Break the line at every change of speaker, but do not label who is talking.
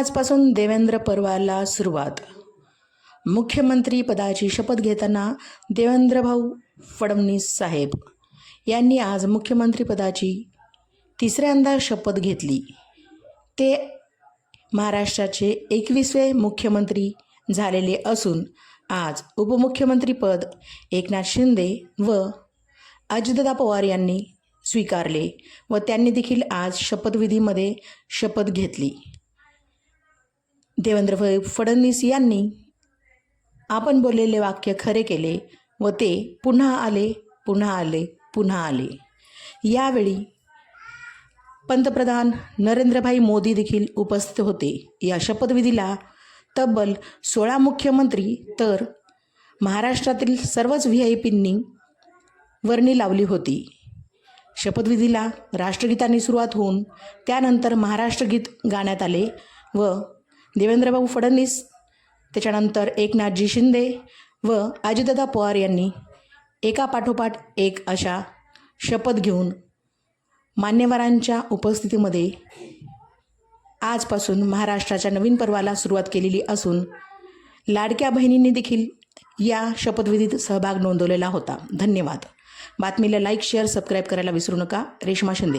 आजपासून देवेंद्र पर्वाला सुरुवात. मुख्यमंत्री पदाची शपथ घेताना देवेंद्रभाऊ फडणवीस साहेब यांनी आज मुख्यमंत्रीपदाची तिसऱ्यांदा शपथ घेतली. ते महाराष्ट्राचे एकवीसवे मुख्यमंत्री झालेले असून आज उपमुख्यमंत्रीपद एकनाथ शिंदे व अजितदा पवार यांनी स्वीकारले व त्यांनी देखील आज शपथविधीमध्ये शपथ घेतली. देवेंद्र फ- फडणवीस यांनी आपण बोललेले वाक्य खरे केले व ते पुन्हा आले पुन्हा आले पुन्हा आले. यावेळी पंतप्रधान नरेंद्रभाई मोदी देखील उपस्थित होते. या शपथविधीला तब्बल सोळा मुख्यमंत्री तर महाराष्ट्रातील सर्वच व्ही आय पींनी वर्णी लावली होती. शपथविधीला राष्ट्रगीताने सुरुवात होऊन त्यानंतर महाराष्ट्रगीत गाण्यात आले व देवेंद्रभाऊ फडणवीस त्याच्यानंतर एकनाथजी शिंदे व अजितदादा पवार यांनी एका पाठोपाठ एक अशा शपथ घेऊन मान्यवरांच्या उपस्थितीमध्ये आजपासून महाराष्ट्राच्या नवीन पर्वाला सुरुवात केलेली असून लाडक्या बहिणींनी देखील या शपथविधीत सहभाग नोंदवलेला होता. धन्यवाद. बातमीला लाईक शेअर सबस्क्राईब करायला विसरू नका. रेश्मा शिंदे.